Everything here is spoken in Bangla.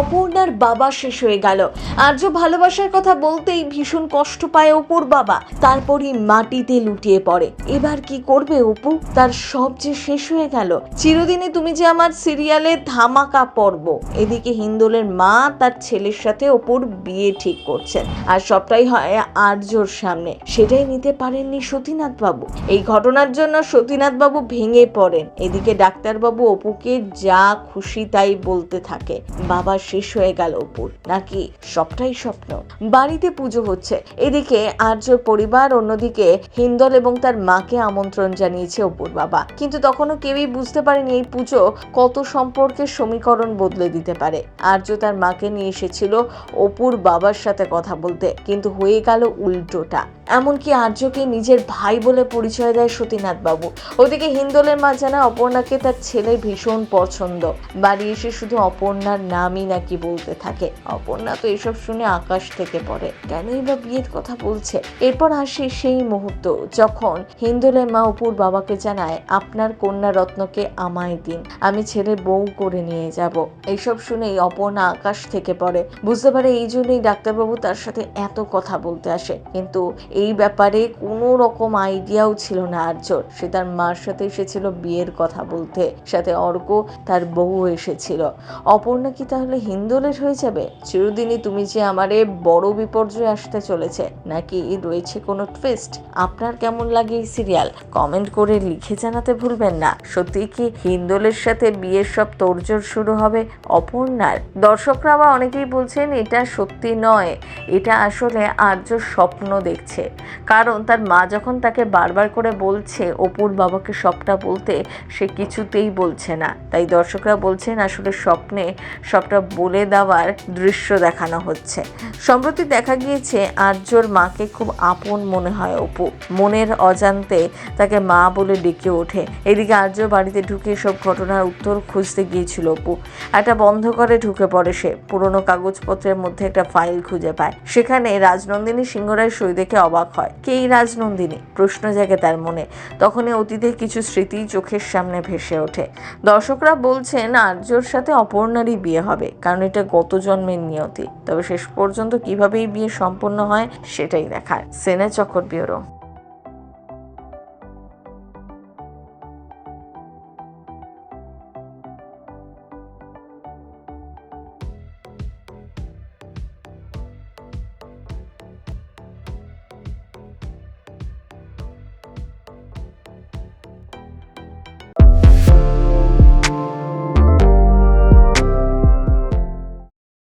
অপর্ণার বাবা শেষ হয়ে গেল। আর্য ভালোবাসার কথা বলতেই ভীষণ কষ্ট পায় অপুর বাবা। তারপরই মাটিতে লুটিয়ে পড়ে। এবার কি করবে অপু? তার সব যে শেষ হয়ে গেল। চিরদিনে তুমি যে আমার সিরিয়ালে ধামাকা পর্ব এদিকে হিন্দোলের মা তার ছেলের সাথে অপুর বিয়ে ঠিক করছেন। আর সবটাই হয় আর্যর সামনে। সেটাই নিতে পারেননি সতীনাথ বাবু এই ঘটনার জন্য সতীনাথ বাবু ভেঙে পড়েন। এদিকে ডাক্তারবাবু অপুকে যা খুশি তাই বলতে থাকে। বাবা শেষ হয়ে গেল অপুর নাকি সবটাই স্বপ্ন? বাড়িতে পুজো হচ্ছে। এদিকে আর্যর পরিবার অন্যদিকে হিন্দল এবং তার মাকে আমন্ত্রণ জানিয়েছে অপুর বাবা। কিন্তু তখনও কেউই বুঝতে পারেনি এই পুজো কত সম্পর্কের সমীকরণ বদলে দিতে পারে। আর্য তার মাকে নিয়ে এসেছিল অপুর বাবার সাথে কথা বলতে। কিন্তু হয়ে গেল উল্টোটা। এমনকি আর্যকে নিজের ভাই বলে পরিচয় দেয় সতীনাথ বাবু ওদিকে হিন্দোলের মা জানায় অপর্ণাকে তার ছেলে ভীষণ পছন্দ। বাড়ি এসে শুধু অপর্ণার নামই নাকি বলতে থাকে। অপর্ণা তো এসব শুনে আকাশ থেকে পড়ে। কেনই বা বিয়ের কথা বলছে? এরপর আসে সেই মুহূর্ত যখন হিন্দোলের মা অপুর বাবাকে জানায়, আপনার কন্যা রত্নকে আমায় দিন, আমি ছেলে বউ করে নিয়ে যাব। এইসব শুনেই অপর্ণা আকাশ থেকে পড়ে। বুঝতে পারে এই জন্যই ডাক্তারবাবু তার সাথে এত কথা বলতে আসে। কিন্তু এই ব্যাপারে কোনো রকম আইডিয়াও ছিল না আর্যর। সে তার মার সাথে এসেছিল বিয়ের কথা বলতে। সাথে অর্ক তার বউ এসেছিল। অপর্ণা কি তাহলে হিন্দোলের হয়ে যাবে? চিরদিনই তুমি যে আমারে বড় বিপর্যয় আসতে চলেছে, নাকি রয়েছে কোনো টুইস্ট আপনার কেমন লাগে এই সিরিয়াল কমেন্ট করে লিখে জানাতে ভুলবেন না। সত্যি কি হিন্দোলের সাথে বিয়ের সব তোড়জোড় শুরু হবে অপর্ণার? দর্শকরা আবার অনেকেই বলছেন, এটা সত্যি নয়। এটা আসলে আর্য স্বপ্ন দেখছে। কারণ তার মা যখন তাকে বারবার করে বলছে, অপুর বাবাকে সবটা বলতে সে কিছুতেই বলছে না। তাই দর্শকরা বলছেন, আসলে স্বপ্নে সবটা বলে দেওয়ার দৃশ্য দেখানো হচ্ছে। সম্প্রতি দেখা গিয়েছে, আর্যর মাকে খুব আপন মনে হয় অপু। মনের অজান্তে তাকে মা বলে ডেকে ওঠে। এদিকে আর্য বাড়িতে ঢুকে সব ঘটনার উত্তর খুঁজতে গিয়েছিল অপু। একটা বন্ধ করে ঢুকে পড়ে সে। পুরনো কাগজপত্রের মধ্যে একটা ফাইল খুঁজে পায়। সেখানে রাজনন্দিনী সিংহরায় সই দেখে অবাক হয়। কে এই রাজনন্দিনী? প্রশ্ন জাগে তার মনে। তখনই অতীতের কিছু স্মৃতি চোখের সামনে ভেসে ওঠে। দর্শকরা বলছেন, আর্যর সাথে অপর্ণারই বিয়ে হবে, কারণ এটা গত জন্মের নিয়তি। তবে শেষ পর্যন্ত কিভাবেই বিয়ে সম্পন্ন হয়, সেটাই দেখায় সেনা চক্র ব্যুরো।